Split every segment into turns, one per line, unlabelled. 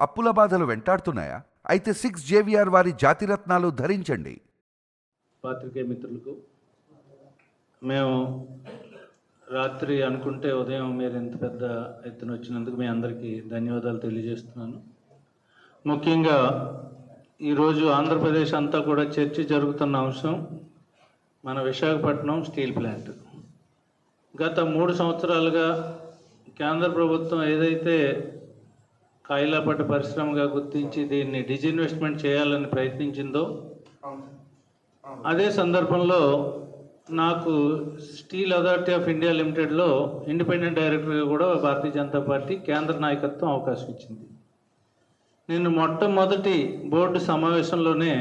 అప్పుల బాధలు వెంటాడుతున్నాయా? అయితే సిక్స్ జేవిఆర్ వారి జాతిరత్నాలు ధరించండి.
పాత్రికేయ మిత్రులకు మేము రాత్రి అనుకుంటే ఉదయం మీరు ఇంత పెద్ద ఎత్తున వచ్చినందుకు మీ అందరికీ ధన్యవాదాలు తెలియజేస్తున్నాను. ముఖ్యంగా ఈరోజు ఆంధ్రప్రదేశ్ అంతా కూడా చర్చ జరుగుతున్న అంశం మన విశాఖపట్నం స్టీల్ ప్లాంట్. గత మూడు సంవత్సరాలుగా కేంద్ర ప్రభుత్వం ఏదైతే కాయిలాపట్ట పరిశ్రమగా గుర్తించి దీన్ని డిజిన్వెస్ట్మెంట్ చేయాలని ప్రయత్నించిందో? అదే సందర్భంలో నాకు స్టీల్ అథారిటీ ఆఫ్ ఇండియా లిమిటెడ్లో ఇండిపెండెంట్ డైరెక్టర్గా కూడా భారతీయ జనతా పార్టీ కేంద్ర నాయకత్వం అవకాశం ఇచ్చింది. నేను మొట్టమొదటి బోర్డు సమావేశంలోనే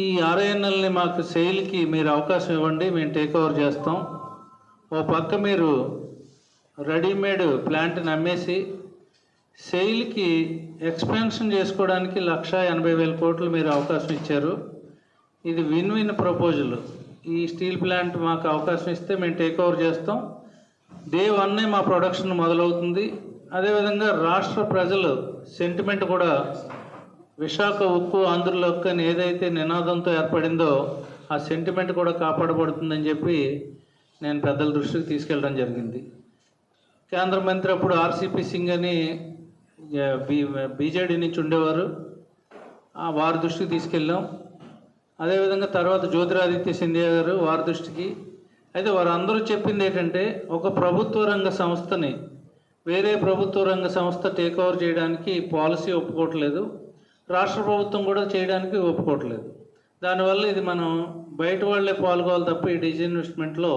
ఈ ఆర్ఐఎన్ఎల్ని మాకు సేల్కి మీరు అవకాశం ఇవ్వండి మేము టేక్ ఓవర్ చేస్తాం. ఓ పక్క మీరు రెడీమేడ్ ప్లాంట్ని అమ్మేసి సెయిల్కి ఎక్స్పాన్షన్ చేసుకోవడానికి లక్ష ఎనభై వేల కోట్లు మీరు అవకాశం ఇచ్చారు. ఇది విన్ విన్ ప్రపోజల్. ఈ స్టీల్ ప్లాంట్ మాకు అవకాశం ఇస్తే మేము టేక్ ఓవర్ చేస్తాం. డే వన్నే మా ప్రొడక్షన్ మొదలవుతుంది. అదేవిధంగా రాష్ట్ర ప్రజలు సెంటిమెంట్ కూడా విశాఖ ఉక్కు ఆంధ్రుల ఉక్కు అని ఏదైతే నినాదంతో ఏర్పడిందో ఆ సెంటిమెంట్ కూడా కాపాడబడుతుందని చెప్పి నేను పెద్దల దృష్టికి తీసుకెళ్ళడం జరిగింది. కేంద్ర మంత్రి అప్పుడు ఆర్సీపీ సింగ్ అని బీజేడీ నుంచి ఉండేవారు. వారి దృష్టికి తీసుకెళ్ళాం. అదేవిధంగా తర్వాత జ్యోతిరాదిత్య సింధియా గారు వారి దృష్టికి. అయితే వారు అందరూ చెప్పింది ఏంటంటే ఒక ప్రభుత్వ రంగ సంస్థని వేరే ప్రభుత్వ రంగ సంస్థ టేక్ ఓవర్ చేయడానికి పాలసీ ఒప్పుకోవట్లేదు. రాష్ట్ర ప్రభుత్వం కూడా చేయడానికి ఒప్పుకోవట్లేదు. దానివల్ల ఇది మనం బయట వాళ్ళే పాల్గొవాలి తప్ప ఈ డిజిన్వెస్ట్మెంట్లో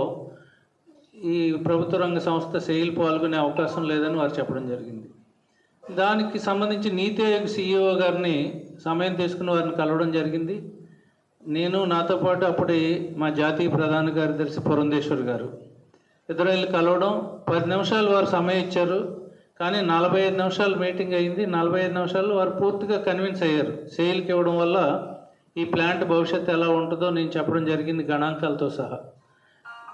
ఈ ప్రభుత్వ రంగ సంస్థ సెయిల్ పాల్గొనే అవకాశం లేదని వారు చెప్పడం జరిగింది. దానికి సంబంధించి నీతి ఆయోగ్ సీఈఓ గారిని సమయం తీసుకుని వారిని కలవడం జరిగింది. నేను నాతో పాటు అప్పుడే మా జాతీయ ప్రధాన కార్యదర్శి పురంధేశ్వర్ గారు. ఇద్దరు వెళ్ళి కలవడం పది నిమిషాలు వారు సమయం ఇచ్చారు. కానీ నలభై ఐదు నిమిషాలు మీటింగ్ అయింది. నలభై ఐదు నిమిషాలు వారు పూర్తిగా కన్విన్స్ అయ్యారు. సేల్కి ఇవ్వడం వల్ల ఈ ప్లాంట్ భవిష్యత్తు ఎలా ఉంటుందో నేను చెప్పడం జరిగింది గణాంకాలతో సహా.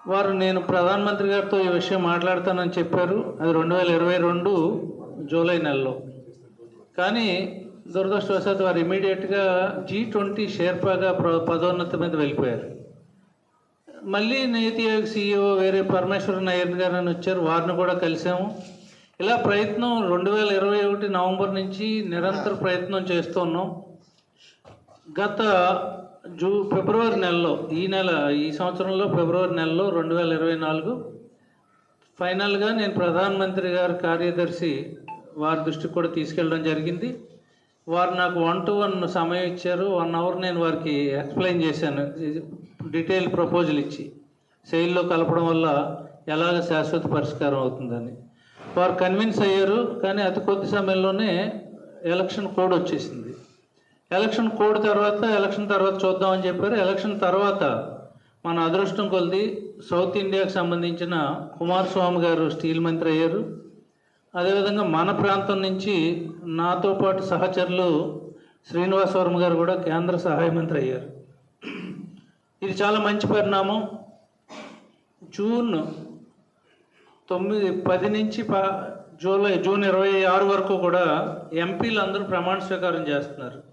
వారు నేను ప్రధానమంత్రి గారితో ఈ విషయం మాట్లాడతానని చెప్పారు. అది రెండు వేల ఇరవై రెండు జూలై నెలలో. కానీ దురదృష్టవశాత్తు వారు ఇమీడియట్గా జీ ట్వంటీ షేర్పాగా పదోన్నతి మీద వెళ్ళిపోయారు. మళ్ళీ నీతి ఆయోగ్ సీఈఓ వేరే పరమేశ్వరన్ అయ్యర్ గారు అని వచ్చారు. వారిని కూడా కలిసాము ఇలా ప్రయత్నం రెండు వేల ఇరవై ఒకటి నవంబర్ నుంచి నిరంతర ప్రయత్నం చేస్తున్నాం గత జూ ఫిబ్రవరి నెలలో ఈ నెల ఈ సంవత్సరంలో ఫిబ్రవరి నెలలో రెండు వేల ఇరవై నాలుగు ఫైనల్గా నేను ప్రధానమంత్రి గారి కార్యదర్శి వారి దృష్టికి కూడా తీసుకెళ్ళడం జరిగింది. వారు నాకు వన్ టు వన్ సమయం ఇచ్చారు. వన్ అవర్ నేను వారికి ఎక్స్ప్లెయిన్ చేశాను. డీటెయిల్ ప్రపోజల్ ఇచ్చి సెయిల్లో కలపడం వల్ల ఎలాగ శాశ్వత పరిష్కారం అవుతుందని. వారు కన్విన్స్ అయ్యారు కానీ అతి కొద్ది సమయంలోనే ఎలక్షన్ కోడ్ వచ్చేసింది. ఎలక్షన్ కోడ్ తర్వాత ఎలక్షన్ తర్వాత చూద్దామని చెప్పారు. ఎలక్షన్ తర్వాత మన అదృష్టం కొలిది సౌత్ ఇండియాకు సంబంధించిన కుమారస్వామి గారు స్టీల్ మంత్రి అయ్యారు. అదేవిధంగా మన ప్రాంతం నుంచి నాతో పాటు సహచరులు శ్రీనివాస్ వర్మ గారు కూడా కేంద్ర సహాయ మంత్రి అయ్యారు. ఇది చాలా మంచి పరిణామం. జూన్ తొమ్మిది పది నుంచి ప జూలై జూన్ ఇరవై ఆరు వరకు కూడా ఎంపీలు అందరూ ప్రమాణ స్వీకారం చేస్తున్నారు.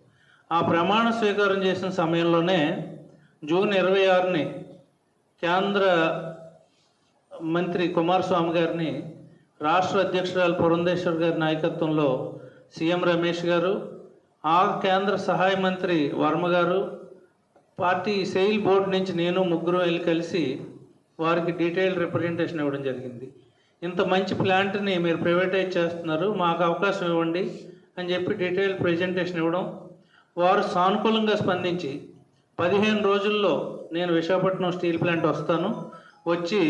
ఆ ప్రమాణ స్వీకారం చేసిన సమయంలోనే జూన్ ఇరవై ఆరుని కేంద్ర మంత్రి కుమారస్వామి గారిని రాష్ట్ర అధ్యక్షురాలు పురంధేశ్వర్ గారి నాయకత్వంలో సీఎం రమేష్ గారు ఆ కేంద్ర సహాయ మంత్రి వర్మ గారు పార్టీ సెయిల్ బోర్డు నుంచి నేను ముగ్గురు వెళ్ళి కలిసి వారికి డీటెయిల్ రిప్రజెంటేషన్ ఇవ్వడం జరిగింది. ఇంత మంచి ప్లాంట్ని మీరు ప్రైవేటైజ్ చేస్తున్నారు మాకు అవకాశం ఇవ్వండి అని చెప్పి డీటెయిల్ ప్రజెంటేషన్ ఇవ్వడం వారు సానుకూలంగా స్పందించి పదిహేను రోజుల్లో నేను విశాఖపట్నం స్టీల్ ప్లాంట్ వస్తాను వచ్చి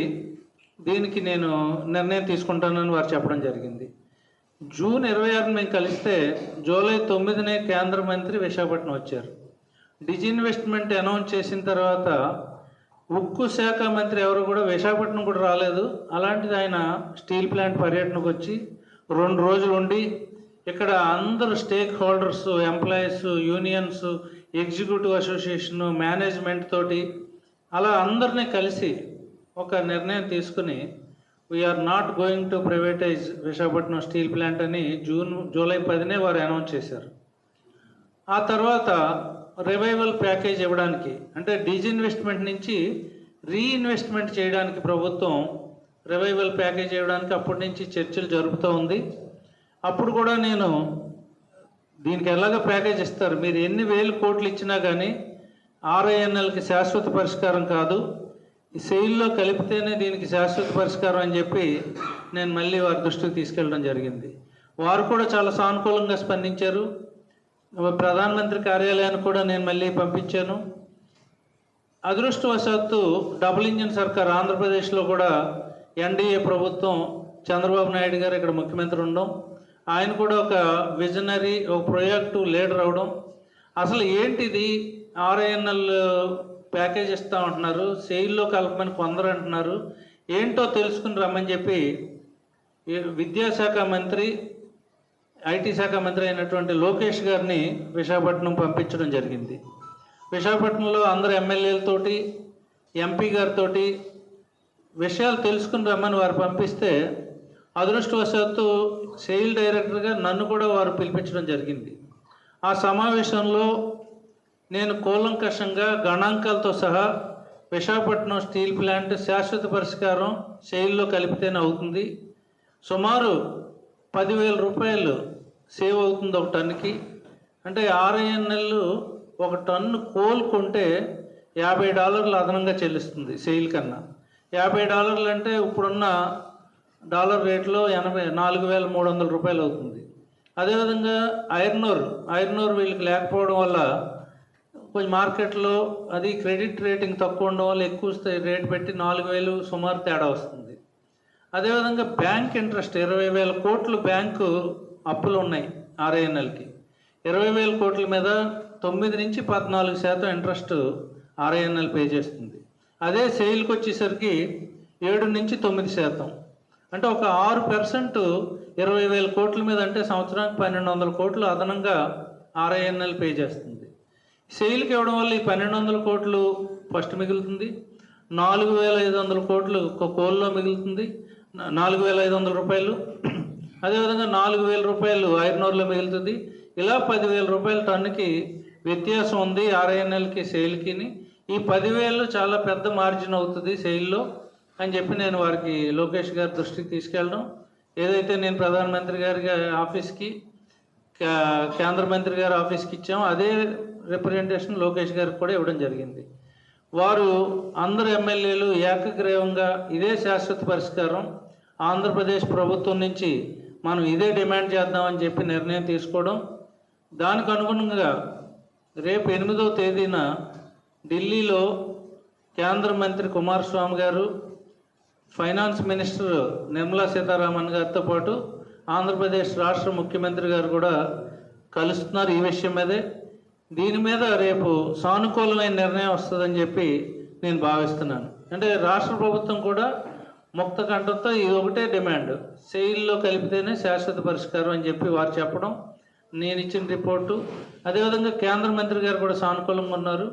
దీనికి నేను నిర్ణయం తీసుకుంటానని వారు చెప్పడం జరిగింది. జూన్ ఇరవై ఆరున మేము కలిస్తే జూలై తొమ్మిదినే కేంద్ర మంత్రి విశాఖపట్నం వచ్చారు. డిజిన్వెస్ట్మెంట్ అనౌన్స్ చేసిన తర్వాత ఉక్కు శాఖ మంత్రి ఎవరు కూడా విశాఖపట్నం కూడా రాలేదు. అలాంటిది ఆయన స్టీల్ ప్లాంట్ పర్యటనకు వచ్చి రెండు రోజులు ఉండి ఇక్కడ అందరు stakeholders employees unions executive association management తోటి అలా అందరినీ కలిసి ఒక నిర్ణయం తీసుకుని we're not going to privatise Visakhapatnam steel plant అని జూన్ జూలై పదినే వారు అనౌన్స్ చేశారు. ఆ తర్వాత రివైవల్ ప్యాకేజ్ ఇవ్వడానికి అంటే డిజిన్వెస్ట్మెంట్ నుంచి రీఇన్వెస్ట్మెంట్ చేయడానికి ప్రభుత్వం రివైవల్ ప్యాకేజ్ ఇవ్వడానికి అప్పటి నుంచి చర్చలు జరుపుతూ ఉంది. అప్పుడు కూడా నేను దీనికి ఎలాగ ప్యాకేజ్ ఇస్తారు? మీరు ఎన్ని వేలు కోట్లు ఇచ్చినా కానీ ఆర్ఐఎన్ఎల్కి శాశ్వత పరిష్కారం కాదు. సెయిల్లో కలిపితేనే దీనికి శాశ్వత పరిష్కారం అని చెప్పి నేను మళ్ళీ వారి దృష్టికి తీసుకెళ్ళడం జరిగింది. వారు కూడా చాలా సానుకూలంగా స్పందించారు. ప్రధానమంత్రి కార్యాలయానికి కూడా నేను మళ్ళీ పంపించాను. అదృష్టవశాత్తు డబుల్ ఇంజిన్ సర్కార్ ఆంధ్రప్రదేశ్లో కూడా ఎన్డీఏ ప్రభుత్వం చంద్రబాబు నాయుడు గారు ఇక్కడ ముఖ్యమంత్రి ఉండడం ఆయన కూడా ఒక విజనరీ ఒక ప్రొజెక్టు లీడర్ అవడం. అసలు ఏంటిది? ఆర్ఐఎన్ఎల్ ప్యాకేజ్ ఇస్తా ఉంటున్నారు. సెయిల్లో కలపమని కొందరు అంటున్నారు. ఏంటో తెలుసుకుని రమ్మని చెప్పి విద్యాశాఖ మంత్రి ఐటీ శాఖ మంత్రి అయినటువంటి లోకేష్ గారిని విశాఖపట్నం పంపించడం జరిగింది. విశాఖపట్నంలో అందరు ఎమ్మెల్యేలతోటి ఎంపీ గారితోటి విషయాలు తెలుసుకుని రమ్మని వారు పంపిస్తే అదృష్టవశాత్తు సెయిల్ డైరెక్టర్గా నన్ను కూడా వారు పిలిపించడం జరిగింది. ఆ సమావేశంలో నేను కూలంకషంగా గణాంకాలతో సహా విశాఖపట్నం స్టీల్ ప్లాంట్ శాశ్వత పరిష్కారం సెయిల్లో కలిపితేనే అవుతుంది సుమారు పదివేల రూపాయలు సేవ్ అవుతుంది ఒక టన్నుకి. అంటే ఆర్ఐఎన్ఎల్ ఒక టన్ను కోలుకుంటే యాభై డాలర్లు అదనంగా చెల్లిస్తుంది సెయిల్ కన్నా. యాభై డాలర్లు అంటే ఇప్పుడున్న డాలర్ రేట్లో ఎనభై నాలుగు వేల మూడు వందల రూపాయలు అవుతుంది. అదేవిధంగా ఐర్నూర్ ఐర్నూర్ వీళ్ళకి లేకపోవడం వల్ల కొంచెం మార్కెట్లో అది క్రెడిట్ రేటింగ్ తక్కువ ఉండడం వల్ల ఎక్కువ రేట్ పెట్టి నాలుగు వేలు సుమారు తేడా వస్తుంది. అదేవిధంగా బ్యాంక్ ఇంట్రెస్ట్ ఇరవై వేల కోట్లు బ్యాంకు అప్పులు ఉన్నాయి ఆర్ఐఎన్ఎల్కి. ఇరవై వేల కోట్ల మీద తొమ్మిది నుంచి పద్నాలుగు శాతం ఇంట్రెస్ట్ ఆర్ఐఎన్ఎల్ పే చేస్తుంది. అదే సేల్కి వచ్చేసరికి ఏడు నుంచి తొమ్మిది శాతం. అంటే ఒక ఆరు పర్సెంట్ ఇరవై వేల కోట్ల మీద అంటే సంవత్సరానికి పన్నెండు వందల కోట్లు అదనంగా ఆర్ఐఎన్ఎల్ పే చేస్తుంది. సేల్కి ఇవ్వడం వల్ల ఈ పన్నెండు వందల కోట్లు ఫస్ట్ మిగులుతుంది. నాలుగు వేల ఐదు వందల కోట్లు ఒక కోల్లో మిగులుతుంది. నాలుగు వేల ఐదు వందల రూపాయలు. అదేవిధంగా నాలుగు వేల రూపాయలు ఐరన్ మిగులుతుంది. ఇలా పదివేల రూపాయల టన్నుకి వ్యత్యాసం ఉంది ఆర్ఐఎన్ఎల్కి సేల్కిని. ఈ పదివేలు చాలా పెద్ద మార్జిన్ అవుతుంది సేల్లో అని చెప్పి నేను వారికి లోకేష్ గారి దృష్టికి తీసుకెళ్ళడం. ఏదైతే నేను ప్రధానమంత్రి గారి ఆఫీస్కి కేంద్ర మంత్రి గారి ఆఫీస్కి ఇచ్చాము అదే రిప్రజెంటేషన్ లోకేష్ గారికి కూడా ఇవ్వడం జరిగింది. వారు అందరు ఎమ్మెల్యేలు ఏకగ్రీవంగా ఇదే శాశ్వత పరిష్కారం. ఆంధ్రప్రదేశ్ ప్రభుత్వం నుంచి మనం ఇదే డిమాండ్ చేద్దామని చెప్పి నిర్ణయం తీసుకోవడం. దానికి అనుగుణంగా రేపు ఎనిమిదవ తేదీన ఢిల్లీలో కేంద్ర మంత్రి కుమారస్వామి గారు ఫైనాన్స్ మినిస్టర్ నిర్మలా సీతారామన్ గారితో పాటు ఆంధ్రప్రదేశ్ రాష్ట్ర ముఖ్యమంత్రి గారు కూడా కలుస్తున్నారు ఈ విషయం మీదే. దీని మీద రేపు సానుకూలమైన నిర్ణయం వస్తుందని చెప్పి నేను భావిస్తున్నాను. అంటే రాష్ట్ర ప్రభుత్వం కూడా ముక్త కంఠంతో ఇది ఒకటే డిమాండ్. సెయిల్లో కలిపితేనే శాశ్వత పరిష్కారం అని చెప్పి వారు చెప్పడం నేను ఇచ్చిన రిపోర్టు. అదేవిధంగా కేంద్ర మంత్రి గారు కూడా సానుకూలంగా ఉన్నారు.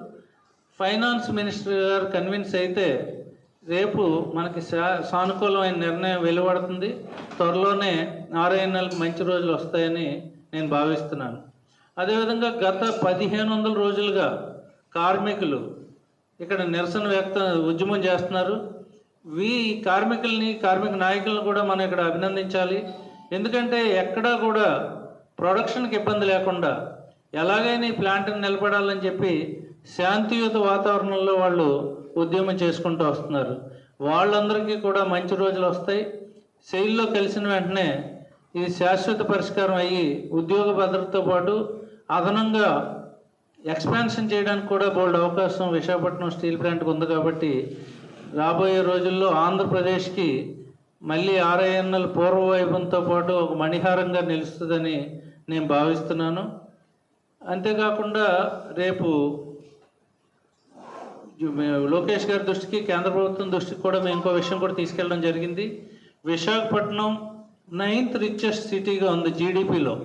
ఫైనాన్స్ మినిస్టర్ గారు కన్విన్స్ అయితే రేపు మనకి సా- సానుకూలమైన నిర్ణయం వెలువడుతుంది. త్వరలోనే ఆర్ఐఎన్ఎల్కి మంచి రోజులు వస్తాయని నేను భావిస్తున్నాను. అదేవిధంగా గత పదిహేను వందల రోజులుగా కార్మికులు ఇక్కడ నిరసన వ్యక్త ఉద్యమం చేస్తున్నారు. వీ కార్మికుల్ని కార్మిక నాయకులను కూడా మనం ఇక్కడ అభినందించాలి. ఎందుకంటే ఎక్కడా కూడా ప్రొడక్షన్కి ఇబ్బంది లేకుండా ఎలాగైనా ఈ ప్లాంట్ని నిలబడాలని చెప్పి శాంతియుత వాతావరణంలో వాళ్ళు ఉద్యమం చేసుకుంటూ వస్తున్నారు. వాళ్ళందరికీ కూడా మంచి రోజులు వస్తాయి. శైలిలో కలిసిన వెంటనే ఇది శాశ్వత పరిష్కారం అయ్యి ఉద్యోగ భద్రతతో పాటు అదనంగా ఎక్స్పాన్షన్ చేయడానికి కూడా బోల్డ్ అవకాశం విశాఖపట్నం స్టీల్ ప్లాంట్కి ఉంది కాబట్టి రాబోయే రోజుల్లో ఆంధ్రప్రదేశ్కి మళ్ళీ ఆర్ఐఎన్ఎల్ పూర్వవైభవంతో పాటు ఒక మణిహారంగా నిలుస్తుందని నేను భావిస్తున్నాను. అంతేకాకుండా రేపు లోకేష్ గారి దృష్టికి కేంద్ర ప్రభుత్వం దృష్టికి కూడా మేము ఇంకో విషయం కూడా తీసుకెళ్ళడం జరిగింది. విశాఖపట్నం నైన్త్ రిచెస్ట్ సిటీగా ఉంది జీడిపిలో.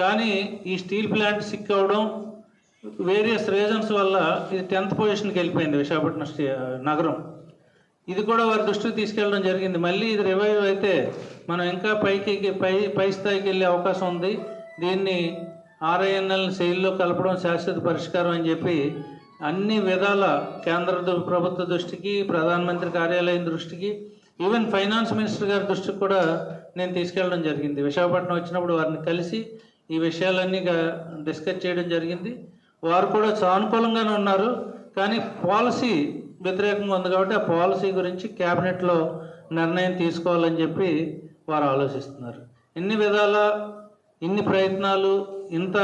కానీ ఈ స్టీల్ ప్లాంట్ సిక్ అవడం వేరియస్ రీజన్స్ వల్ల ఇది టెన్త్ పొజిషన్కి వెళ్ళిపోయింది విశాఖపట్నం స్టే నగరం. ఇది కూడా వారి దృష్టికి తీసుకెళ్ళడం జరిగింది. మళ్ళీ ఇది రివైవ్ అయితే మనం ఇంకా పైకి పై పై స్థాయికి వెళ్ళే అవకాశం ఉంది. దీన్ని ఆర్ఐఎన్ఎల్ శైలిలో కలపడం శాశ్వత పరిష్కారం అని చెప్పి అన్ని విధాల కేంద్ర ప్రభుత్వ దృష్టికి ప్రధానమంత్రి కార్యాలయం దృష్టికి ఈవెన్ ఫైనాన్స్ మినిస్టర్ గారి దృష్టికి కూడా నేను తీసుకెళ్ళడం జరిగింది. విశాఖపట్నం వచ్చినప్పుడు వారిని కలిసి ఈ విషయాలన్నీ డిస్కస్ చేయడం జరిగింది. వారు కూడా సానుకూలంగానే ఉన్నారు. కానీ పాలసీ వ్యతిరేకంగా ఉంది కాబట్టి ఆ పాలసీ గురించి క్యాబినెట్లో నిర్ణయం తీసుకోవాలని చెప్పి వారు ఆలోచిస్తున్నారు. ఇన్ని విధాల ఇన్ని ప్రయత్నాలు ఇంత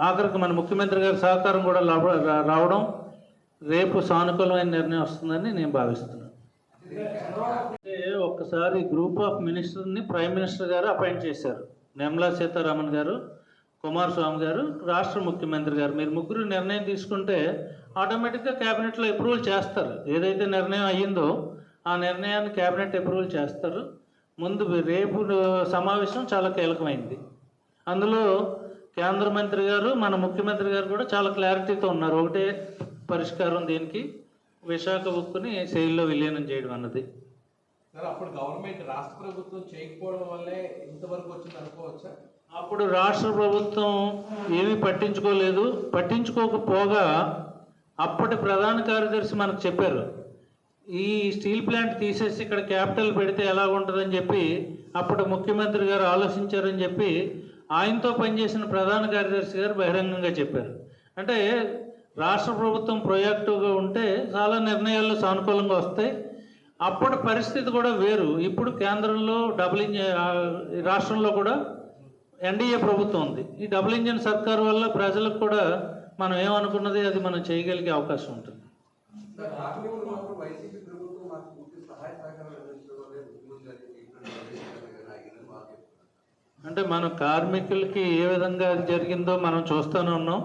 ఆఖరికి మన ముఖ్యమంత్రి గారి సహకారం కూడా లాభ- రావడం రేపు సానుకూలమైన నిర్ణయం వస్తుందని నేను భావిస్తున్నాను. ఒక్కసారి గ్రూప్ ఆఫ్ మినిస్టర్ని ప్రైమ్ మినిస్టర్ గారు అపాయింట్ చేశారు. నిర్మలా సీతారామన్ గారు కుమారస్వామి గారు రాష్ట్ర ముఖ్యమంత్రి గారు. మీరు ముగ్గురు నిర్ణయం తీసుకుంటే ఆటోమేటిక్గా క్యాబినెట్లో అప్రూవల్ చేస్తారు. ఏదైతే నిర్ణయం అయ్యిందో ఆ నిర్ణయాన్ని క్యాబినెట్ అప్రూవల్ చేస్తారు. ముందు రేపు సమావేశం చాలా కీలకమైంది. అందులో కేంద్ర మంత్రి గారు మన ముఖ్యమంత్రి గారు కూడా చాలా క్లారిటీతో ఉన్నారు. ఒకటే పరిష్కారం దీనికి. విశాఖ ఉక్కుని శైలిలో విలీనం చేయడం అన్నది.
అప్పుడు గవర్నమెంట్ రాష్ట్ర ప్రభుత్వం చేయకపోవడం వల్లే ఇంతవరకు వచ్చింది అనుకోవచ్చా?
అప్పుడు రాష్ట్ర ప్రభుత్వం ఏమీ పట్టించుకోలేదు. పట్టించుకోకపోగా అప్పటి ప్రధాన కార్యదర్శి మనకు చెప్పారు ఈ స్టీల్ ప్లాంట్ తీసేసి ఇక్కడ క్యాపిటల్ పెడితే ఎలా ఉంటుందని చెప్పి అప్పుడు ముఖ్యమంత్రి గారు ఆలోచించారని చెప్పి ఆయనతో పనిచేసిన ప్రధాన కార్యదర్శి గారు బహిరంగంగా చెప్పారు. అంటే రాష్ట్ర ప్రభుత్వం ప్రొయాక్టివ్గా ఉంటే చాలా నిర్ణయాల్లో సానుకూలంగా వస్తాయి. అప్పటి పరిస్థితి కూడా వేరు. ఇప్పుడు కేంద్రంలో డబుల్ ఇంజన్ రాష్ట్రంలో కూడా ఎన్డీఏ ప్రభుత్వం ఉంది. ఈ డబుల్ ఇంజన్ సర్కార్ వల్ల ప్రజలకు కూడా మనం ఏమనుకున్నది అది మనం చేయగలిగే అవకాశం ఉంటుంది. అంటే మన కార్మికులకి ఏ విధంగా అది జరిగిందో మనం చూస్తూనే ఉన్నాం.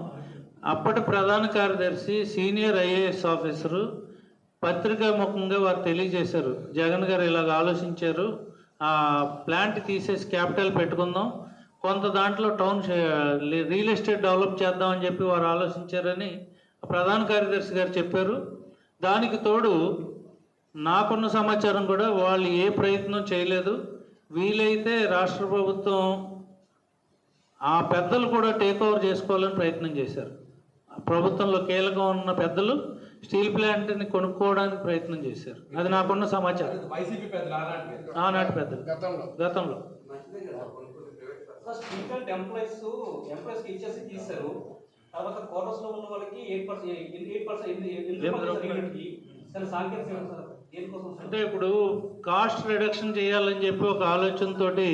అప్పటి ప్రధాన కార్యదర్శి సీనియర్ ఐఏఎస్ ఆఫీసరు పత్రికా ముఖంగా వారు తెలియజేశారు. జగన్ గారు ఇలాగ ఆలోచించారు. ఆ ప్లాంట్ తీసేసి క్యాపిటల్ పెట్టుకుందాం. కొంత దాంట్లో టౌన్ రియల్ ఎస్టేట్ డెవలప్ చేద్దామని చెప్పి వారు ఆలోచించారని ప్రధాన కార్యదర్శి గారు చెప్పారు. దానికి తోడు నాకున్న సమాచారం కూడా వాళ్ళు ఏ ప్రయత్నం చేయలేదు. వీలైతే రాష్ట్ర ప్రభుత్వం ఆ పెద్దలు కూడా టేక్ ఓవర్ చేసుకోవాలని ప్రయత్నం చేశారు. ప్రభుత్వంలో కీలకం ఉన్న పెద్దలు స్టీల్ ప్లాంట్ని కొనుక్కోవడానికి ప్రయత్నం చేశారు. అది నాకున్న సమాచారం.
ఆనాటి
పెద్దలు
గతంలో.
ఎంప్లాయీస్ ఎంప్లాయీస్ ఇచ్చేసి తీశారు. తర్వాత క్వార్టర్స్లో ఉన్న వాళ్ళకి ఎయిట్ పర్సెంట్ ఎయిట్ పర్సెంట్ సాంకేతిక
అంటే ఇప్పుడు కాస్ట్ రిడక్షన్ చేయాలని చెప్పి ఒక ఆలోచనతోటి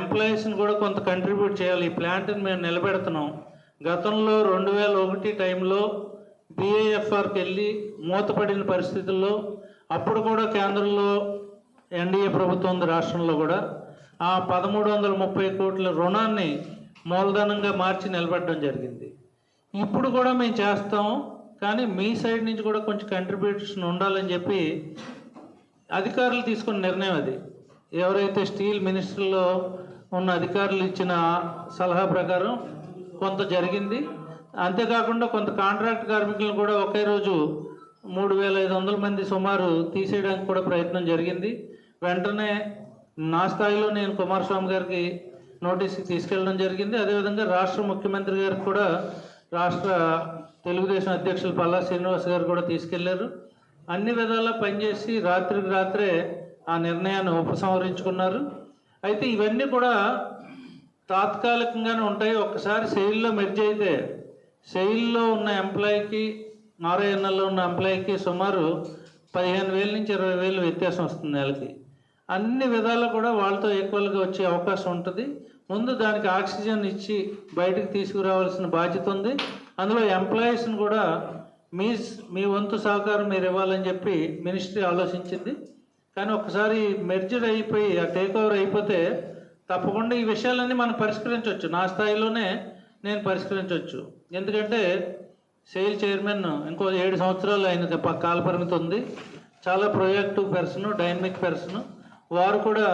ఎంప్లాయీస్ని కూడా కొంత కంట్రిబ్యూట్ చేయాలి. ఈ ప్లాంట్ని మేము నిలబెడుతున్నాం. గతంలో రెండు వేల ఒకటి టైంలో బిఏఎఫ్ఆర్కి వెళ్ళి మూతపడిన పరిస్థితుల్లో అప్పుడు కూడా కేంద్రంలో ఎన్డీఏ ప్రభుత్వం ఉంది రాష్ట్రంలో కూడా. ఆ పదమూడు వందల ముప్పై కోట్ల రుణాన్ని మూలధనంగా మార్చి నిలబెట్టడం జరిగింది. ఇప్పుడు కూడా మేము చేస్తాం కానీ మీ సైడ్ నుంచి కూడా కొంచెం కంట్రిబ్యూషన్ ఉండాలని చెప్పి అధికారులు తీసుకున్న నిర్ణయం అది. ఎవరైతే స్టీల్ మినిస్టర్లో ఉన్న అధికారులు ఇచ్చిన సలహా ప్రకారం కొంత జరిగింది. అంతేకాకుండా కొంత కాంట్రాక్ట్ కార్మికులను కూడా ఒకే రోజు మూడు వేల ఐదు వందల మంది సుమారు తీసేయడానికి కూడా ప్రయత్నం జరిగింది. వెంటనే నా స్థాయిలో నేను కుమారస్వామి గారికి నోటీస్ తీసుకెళ్ళడం జరిగింది. అదేవిధంగా రాష్ట్ర ముఖ్యమంత్రి గారికి కూడా రాష్ట్ర తెలుగుదేశం అధ్యక్షులు పల్లా శ్రీనివాస్ గారు కూడా తీసుకెళ్ళారు. అన్ని విధాలా పనిచేసి రాత్రికి రాత్రే ఆ నిర్ణయాన్ని ఉపసంహరించుకున్నారు. అయితే ఇవన్నీ కూడా తాత్కాలికంగానే ఉంటాయి. ఒక్కసారి శైలిలో మెర్జ్ అయితే సెయిల్లో ఉన్న ఎంప్లాయీకి ఆర్ఐఎన్ఎల్లో ఉన్న ఎంప్లాయీకి సుమారు పదిహేను వేల నుంచి ఇరవై వేలు వ్యత్యాసం వస్తుంది నెలకి. అన్ని విధాలు కూడా వాళ్ళతో ఈక్వల్గా వచ్చే అవకాశం ఉంటుంది. ముందు దానికి ఆక్సిజన్ ఇచ్చి బయటకు తీసుకురావాల్సిన బాధ్యత ఉంది. అందులో ఎంప్లాయీస్ని కూడా మీ మీ వంతు సహకారం మీరు ఇవ్వాలని చెప్పి మినిస్ట్రీ ఆలోచించింది. కానీ ఒకసారి మెర్జ్డ్ అయిపోయి ఆ టేక్ ఓవర్ అయిపోతే తప్పకుండా ఈ విషయాలన్నీ మనం పరిష్కరించవచ్చు. నా స్థాయిలోనే నేను పరిష్కరించవచ్చు. ఎందుకంటే సేల్ చైర్మన్ ఇంకో ఏడు సంవత్సరాలు ఆయన కాల పరిమితి ఉంది చాలా ప్రొయాక్టివ్ పర్సన్ డైనమిక్ పర్సన్ వారు కూడా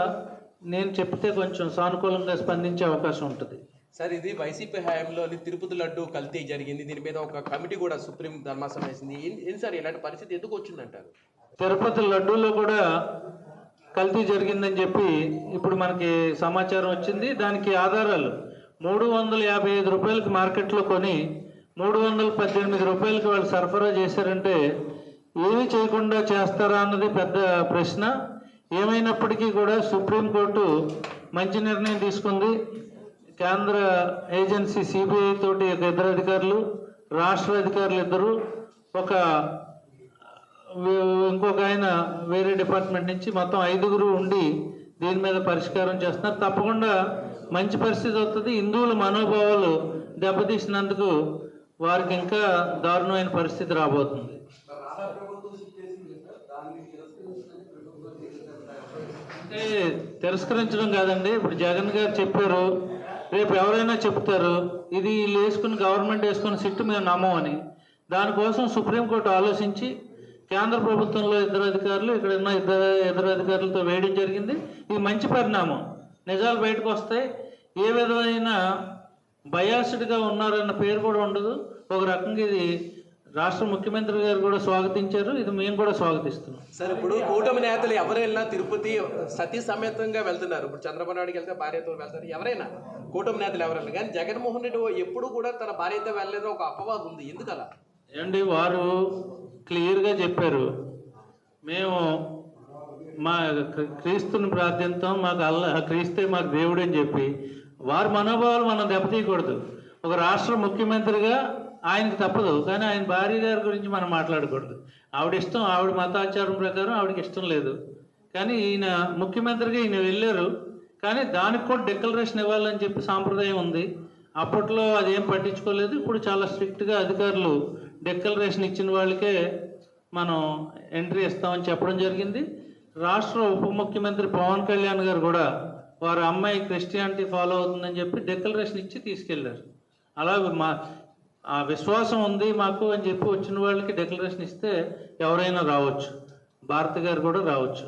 నేను చెప్తే కొంచెం సానుకూలంగా స్పందించే అవకాశం ఉంటుంది.
సార్ ఇది వైసీపీ హయాంలోని తిరుపతి లడ్డు కల్తీ జరిగింది. దీని మీద ఒక కమిటీ కూడా సుప్రీం ధర్మాసనం వేసింది. ఏంటి సార్ ఇలాంటి పరిస్థితి ఎందుకు వచ్చిందంటారు?
తిరుపతి లడ్డూలో కూడా కల్తీ జరిగిందని చెప్పి ఇప్పుడు మనకి సమాచారం వచ్చింది. దానికి ఆధారాలు మూడు వందల యాభై ఐదు రూపాయలకి మార్కెట్లో కొని మూడు వందల పద్దెనిమిది రూపాయలకి వాళ్ళు సరఫరా చేశారంటే ఏమీ చేయకుండా చేస్తారా అన్నది పెద్ద ప్రశ్న. ఏమైనప్పటికీ కూడా సుప్రీంకోర్టు మంచి నిర్ణయం తీసుకుంది. కేంద్ర ఏజెన్సీ సిబిఐ తోటి ఒక ఇద్దరు అధికారులు రాష్ట్ర అధికారులు ఇద్దరు ఒక ఇంకొక ఆయన వేరే డిపార్ట్మెంట్ నుంచి మొత్తం ఐదుగురు ఉండి దీని మీద పరిష్కారం చేస్తున్నారు. తప్పకుండా మంచి పరిస్థితి వస్తుంది. హిందువుల మనోభావాలు దెబ్బతీసినందుకు వారికి ఇంకా దారుణమైన పరిస్థితి రాబోతుంది. అంటే తిరస్కరించడం కాదండి. ఇప్పుడు జగన్ గారు చెప్పారు రేపు ఎవరైనా చెప్తారు ఇది వీళ్ళు వేసుకుని గవర్నమెంట్ వేసుకుని సిట్టు మేము నమ్మమని దానికోసం సుప్రీంకోర్టు ఆలోచించి కేంద్ర ప్రభుత్వంలో ఇద్దరు అధికారులు ఇక్కడ ఉన్న ఇద్దరు ఇద్దరు అధికారులతో వేయడం జరిగింది. ఇది మంచి పరిణామం. నిజాలు బయటకు వస్తాయి. ఏ విధమైన బయాస్డ్గా ఉన్నారన్న పేరు కూడా ఉండదు. ఒక రకంగా ఇది రాష్ట్ర ముఖ్యమంత్రి గారు కూడా స్వాగతించారు. ఇది మేము కూడా స్వాగతిస్తున్నాం.
సార్ ఇప్పుడు కూటమి నేతలు ఎవరైనా తిరుపతి సతీ సమేతంగా వెళ్తున్నారు. ఇప్పుడు చంద్రబాబు నాయుడుకి వెళ్తే భార్యతో వెళ్తారు. ఎవరైనా కూటమి నేతలు ఎవరైనా కానీ జగన్మోహన్ రెడ్డి ఎప్పుడు కూడా తన భార్యతో వెళ్ళలేదో ఒక అపవాదం ఉంది. ఎందుకు అలా
ఏమండి వారు క్లియర్గా చెప్పారు. మేము మా క్రీ- క్రీస్తుని ప్రార్థిస్తాం మాకు అల్ల క్రీస్తే మాకు దేవుడు అని చెప్పి వారి మనోభావాలు మనం దెబ్బతీయకూడదు. ఒక రాష్ట్ర ముఖ్యమంత్రిగా ఆయనకు తప్పదు కానీ ఆయన భార్య గారి గురించి మనం మాట్లాడకూడదు. ఆవిడ ఇష్టం ఆవిడ మతాచారం ప్రకారం ఆవిడకి ఇష్టం లేదు. కానీ ఈయన ముఖ్యమంత్రిగా ఈయన వెళ్ళారు కానీ దానికి కూడా డిక్లరేషన్ ఇవ్వాలని చెప్పి సాంప్రదాయం ఉంది. అప్పట్లో అదేం పట్టించుకోలేదు. ఇప్పుడు చాలా స్ట్రిక్ట్గా అధికారులు డిక్లరేషన్ ఇచ్చిన వాళ్ళకే మనం ఎంట్రీ ఇస్తామని చెప్పడం జరిగింది. రాష్ట్ర ఉప ముఖ్యమంత్రి పవన్ కళ్యాణ్ గారు కూడా వారి అమ్మాయి క్రిస్టియానిటీ ఫాలో అవుతుందని చెప్పి డిక్లరేషన్ ఇచ్చి తీసుకెళ్ళారు అలా మా ఆ విశ్వాసం ఉంది మాకు అని చెప్పి వచ్చిన వాళ్ళకి డిక్లరేషన్ ఇస్తే ఎవరైనా రావచ్చు. భారత్ గారు కూడా రావచ్చు.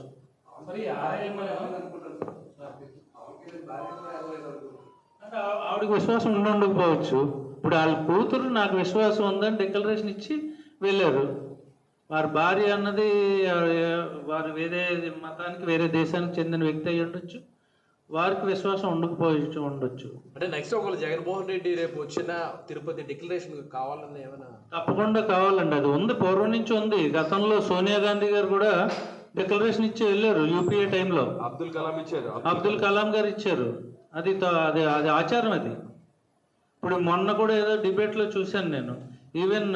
ఆవిడకి విశ్వాసం ఉండి ఉండకపోవచ్చు ఇప్పుడు వాళ్ళ కూతురు నాకు విశ్వాసం ఉందని డిక్లరేషన్ ఇచ్చి వెళ్ళారు. వారి భార్య అన్నది వారు వేరే మతానికి వేరే దేశానికి చెందిన వ్యక్తి అయి ఉండొచ్చు వారికి విశ్వాసం ఉండకపోవచ్చు ఉండొచ్చు.
అంటే నెక్స్ట్ ఒకళ్ళు జగన్మోహన్ రెడ్డి రేపు వచ్చిన తిరుపతి డిక్లరేషన్ కావాలని ఏమైనా?
తప్పకుండా కావాలండి. అది ఉంది పూర్వం నుంచి ఉంది. గతంలో సోనియా గాంధీ గారు కూడా డిక్లరేషన్ ఇచ్చి వెళ్ళారు యూపీఏ టైంలో.
అబ్దుల్ కలాం ఇచ్చారు.
అబ్దుల్ కలాం. గారు ఇచ్చారు. అది త- అది అది ఆచారం అది. ఇప్పుడు మొన్న కూడా ఏదో డిబేట్లో చూశాను నేను. ఈవెన్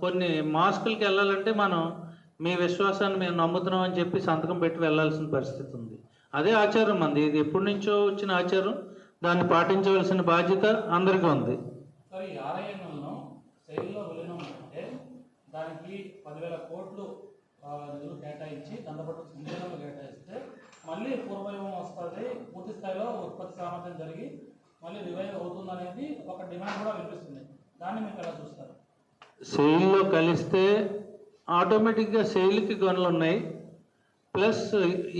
కొన్ని మాస్కులకి వెళ్ళాలంటే మనం మీ విశ్వాసాన్ని మేము నమ్ముతున్నాం అని చెప్పి సంతకం పెట్టి వెళ్ళాల్సిన పరిస్థితి ఉంది. అదే ఆచారం అంది ఇది ఎప్పటి నుంచో వచ్చిన ఆచారం. దాన్ని పాటించవలసిన బాధ్యత అందరికీ ఉంది.
దానికి పదివేల కోట్లు నిధులు కేటాయించి దాంతోపాటు ఇంజనీర్లు కేటాయిస్తే మళ్ళీ వస్తుంది పూర్తి స్థాయిలో ఉత్పత్తి సామర్థ్యం జరిగి మళ్ళీ రివైవ్ ఒక డిమాండ్ కూడా వినిపిస్తుంది. దాన్ని మీకు ఎలా చూస్తారు?
సెయిల్లో కలిస్తే ఆటోమేటిక్గా సెయిల్కి గనులు ఉన్నాయి. ప్లస్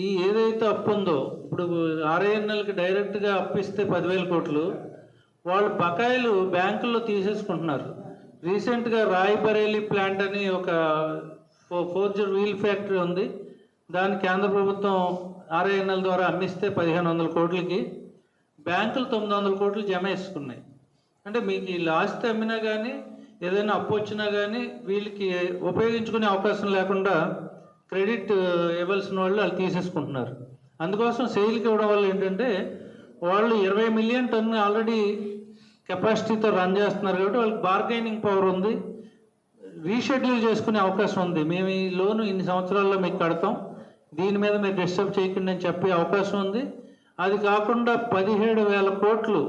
ఈ ఏదైతే అప్పు ఉందో ఇప్పుడు ఆర్ఐఎన్ఎల్కి డైరెక్ట్గా అప్పిస్తే పదివేల కోట్లు వాళ్ళు బకాయిలు బ్యాంకుల్లో తీసేసుకుంటున్నారు. రీసెంట్గా రాయ్ బరేలీ ప్లాంట్ అని ఒక ఫోర్జర్ వీల్ ఫ్యాక్టరీ ఉంది. దాన్ని కేంద్ర ప్రభుత్వం ఆర్ఐఎన్ఎల్ ద్వారా అమ్మిస్తే పదిహేను వందల కోట్లకి బ్యాంకులు తొమ్మిది వందల కోట్లు జమ వేసుకున్నాయి అంటే మీకు ఈ లాస్ట్ అమ్మినా కానీ ఏదైనా అప్పు వచ్చినా కానీ వీళ్ళకి ఉపయోగించుకునే అవకాశం లేకుండా క్రెడిట్ ఇవ్వాల్సిన వాళ్ళు వాళ్ళు తీసేసుకుంటున్నారు. అందుకోసం సేల్కి ఇవ్వడం వల్ల ఏంటంటే వాళ్ళు ఇరవై మిలియన్ టన్ ఆల్రెడీ కెపాసిటీతో రన్ చేస్తున్నారు కాబట్టి వాళ్ళకి బార్గైనింగ్ పవర్ ఉంది. రీషెడ్యూల్ చేసుకునే అవకాశం ఉంది. మేము ఈ లోను ఇన్ని సంవత్సరాల్లో మీకు కడతాం. దీని మీద మీరు డిస్టర్బ్ చేయకండి అని చెప్పే అవకాశం ఉంది. అది కాకుండా పదిహేడు వేల కోట్లు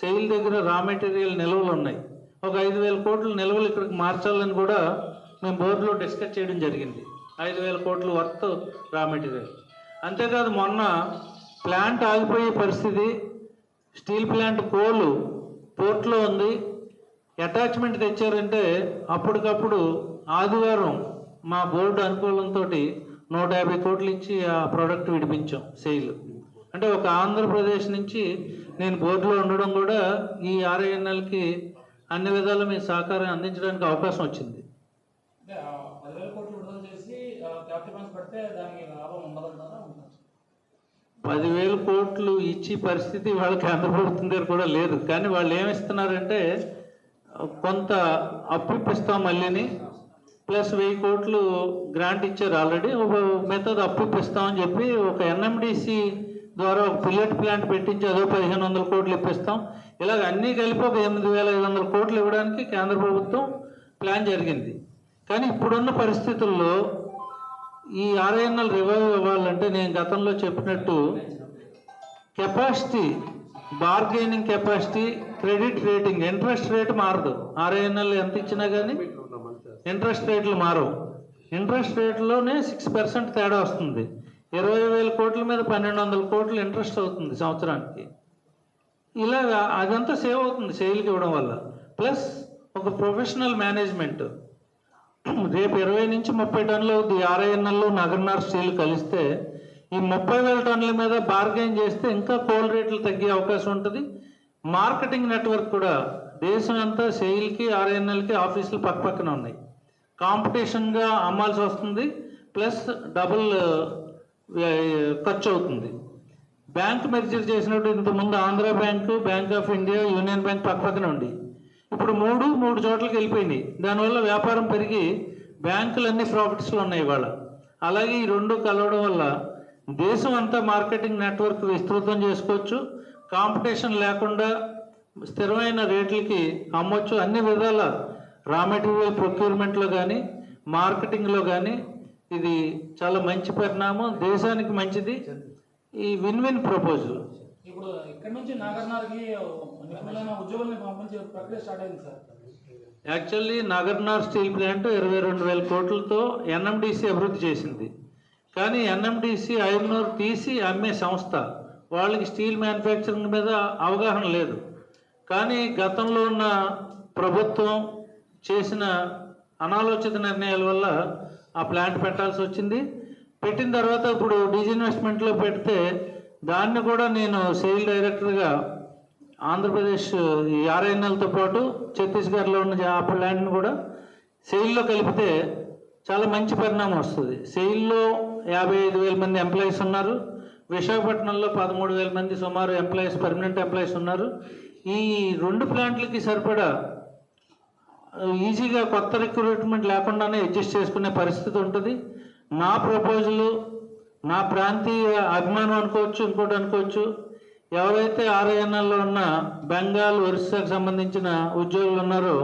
సెయిల్ దగ్గర రా మెటీరియల్ నిల్వలు ఉన్నాయి. ఒక ఐదు వేల కోట్లు నిల్వలు ఇక్కడికి మార్చాలని కూడా మేము బోర్డులో డిస్కస్ చేయడం జరిగింది. ఐదు వేల కోట్లు వర్త్ రా మెటీరియల్. అంతేకాదు మొన్న ప్లాంట్ ఆగిపోయే పరిస్థితి స్టీల్ ప్లాంట్ కోలు పోర్ట్లో ఉంది. అటాచ్మెంట్ తెచ్చారంటే అప్పటికప్పుడు ఆదివారం మా బోర్డు అనుకూలంతో నూట యాభై కోట్లు ఇచ్చి ఆ ప్రోడక్ట్ విడిపించాం సేల్. అంటే ఒక ఆంధ్రప్రదేశ్ నుంచి నేను బోర్డులో ఉండడం కూడా ఈ ఆర్ఐఎన్ఎల్కి అన్ని విధాలు మీ సహకారం అందించడానికి అవకాశం వచ్చింది
అంటే ఆ పదివేల కోట్లు విడుదల చేసి క్యాపిటల్ ఫండ్స్ పెడితే దానికి లాభం ఉండదంటారా ఉంటుంది
పదివేల కోట్లు ఇచ్చి పరిస్థితి వాళ్ళ కేంద్ర ప్రభుత్వం దగ్గర కూడా లేదు. కానీ వాళ్ళు ఏమిస్తున్నారంటే కొంత అప్పు ఇప్పిస్తాం మళ్ళీని ప్లస్ వెయ్యి కోట్లు గ్రాంట్ ఇచ్చారు ఆల్రెడీ ఒక మిగతాది అప్పు చెప్పి ఒక ఎన్ఎండిసి ద్వారా ఒక పిల్లెట్ ప్లాంట్ పెట్టించి అదో పదిహేను వందల కోట్లు ఇప్పిస్తాం. ఇలాగ అన్నీ కలిపి ఒక ఎనిమిది వేల ఐదు వందల కోట్లు ఇవ్వడానికి కేంద్ర ప్రభుత్వం ప్లాన్ జరిగింది. కానీ ఇప్పుడున్న పరిస్థితుల్లో ఈ ఆర్ఎన్ఎల్ రివైవ్ ఇవ్వాలంటే నేను గతంలో చెప్పినట్టు capacity bargaining capacity credit rating interest rate మారదు. ఆర్ఐఎన్ఎల్ ఎంత ఇచ్చినా కానీ ఇంట్రెస్ట్ రేట్లు మారవు. ఇంట్రెస్ట్ రేట్లోనే సిక్స్ పర్సెంట్ తేడా వస్తుంది. ఇరవై వేల కోట్ల మీద పన్నెండు వందల కోట్లు ఇంట్రెస్ట్ అవుతుంది సంవత్సరానికి. ఇలాగా అదంతా సేవ్ అవుతుంది సేల్కి ఇవ్వడం వల్ల. ప్లస్ ఒక ప్రొఫెషనల్ మేనేజ్మెంట్ రేపు ఇరవై నుంచి ముప్పై టన్నులు అవుతుంది ఆర్ఐఎన్ఎల్లో నగర్నార్ స్టీల్ కలిస్తే ఈ ముప్పై వేల టన్నుల మీద బార్గెన్ చేస్తే ఇంకా కోల్ రేట్లు తగ్గే అవకాశం ఉంటుంది. మార్కెటింగ్ నెట్వర్క్ కూడా దేశం అంతా సెయిల్కి ఆర్ఐఎన్ఎల్కి ఆఫీసులు పక్క పక్కన ఉన్నాయి. కాంపిటీషన్గా అమ్మాల్సి వస్తుంది. ప్లస్ డబుల్ ఖర్చు అవుతుంది. బ్యాంక్ మెర్జర్ చేసినప్పుడు ఇంతకుముందు Andhra bank bank of India union bank పక్క పక్కన ఉండి ఇప్పుడు మూడు మూడు చోట్లకి వెళ్ళిపోయినాయి. దానివల్ల వ్యాపారం పెరిగి బ్యాంకులన్నీ ప్రాఫిట్స్లో ఉన్నాయి ఇవాళ. అలాగే ఈ రెండు కలవడం వల్ల దేశం అంతా మార్కెటింగ్ నెట్వర్క్ విస్తృతం చేసుకోవచ్చు. కాంపిటీషన్ లేకుండా స్థిరమైన రేట్లకి అమ్మొచ్చు. అన్ని విధాల రా మెటీరియల్ ప్రొక్యూర్మెంట్లో కానీ మార్కెటింగ్లో కానీ ఇది చాలా మంచి పరిణామం. దేశానికి మంచిది. ఈ విన్ విన్ ప్రపోజల్.
ఇప్పుడు ఇక్కడ నుంచి నాగర్నార్కి నిపుణులైన ఉద్యోగుల్ని పంపించే ప్రక్రియ స్టార్ట్ అయింది sir.
Actually Nagarnar steel plant ఇరవై రెండు వేల కోట్లతో ఎన్ఎండిసి అభివృద్ధి చేసింది. కానీ ఎన్ఎండిసి ఐదునూరు తీసి అమ్మే సంస్థ వాళ్ళకి స్టీల్ మ్యానుఫ్యాక్చరింగ్ మీద అవగాహన లేదు. కానీ గతంలో ఉన్న ప్రభుత్వం చేసిన అనాలోచిత నిర్ణయాల వల్ల ఆ ప్లాంట్ పెట్టాల్సి వచ్చింది. పెట్టిన తర్వాత ఇప్పుడు డిజిన్వెస్ట్మెంట్లో పెడితే దాన్ని కూడా నేను సేల్ డైరెక్టర్గా ఆంధ్రప్రదేశ్ ఈ ఆర్ఎన్ఎల్తో పాటు ఛత్తీస్గఢ్లో ఉన్న ఆ ప్లాంట్ని కూడా సెయిల్లో కలిపితే చాలా మంచి పరిణామం వస్తుంది. సెయిల్లో యాభై ఐదు వేల మంది ఎంప్లాయీస్ ఉన్నారు. విశాఖపట్నంలో పదమూడు వేల మంది సుమారు ఎంప్లాయీస్ పర్మనెంట్ ఎంప్లాయీస్ ఉన్నారు. ఈ రెండు ప్లాంట్లకి సరిపడా ఈజీగా కొత్త రిక్రూట్మెంట్ లేకుండానే అడ్జస్ట్ చేసుకునే పరిస్థితి ఉంటుంది. నా ప్రపోజలు నా ప్రాంతీయ అభిమానం అనుకోవచ్చు ఇంకోటి అనుకోవచ్చు. ఎవరైతే ఆర్ఐఎన్ఎల్లో ఉన్న బెంగాల్ ఒరిస్సాకు సంబంధించిన ఉద్యోగులు ఉన్నారో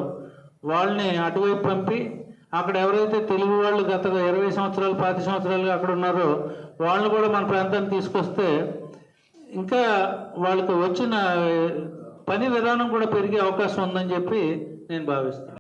వాళ్ళని అటువైపు పంపి అక్కడ ఎవరైతే తెలుగు వాళ్ళు గత ఇరవై సంవత్సరాలు పాతి సంవత్సరాలుగా అక్కడ ఉన్నారో వాళ్ళని కూడా మన ప్రాంతానికి తీసుకొస్తే ఇంకా వాళ్ళకు వచ్చిన పని విధానం కూడా పెరిగే అవకాశం ఉందని చెప్పి నేను భావిస్తాను.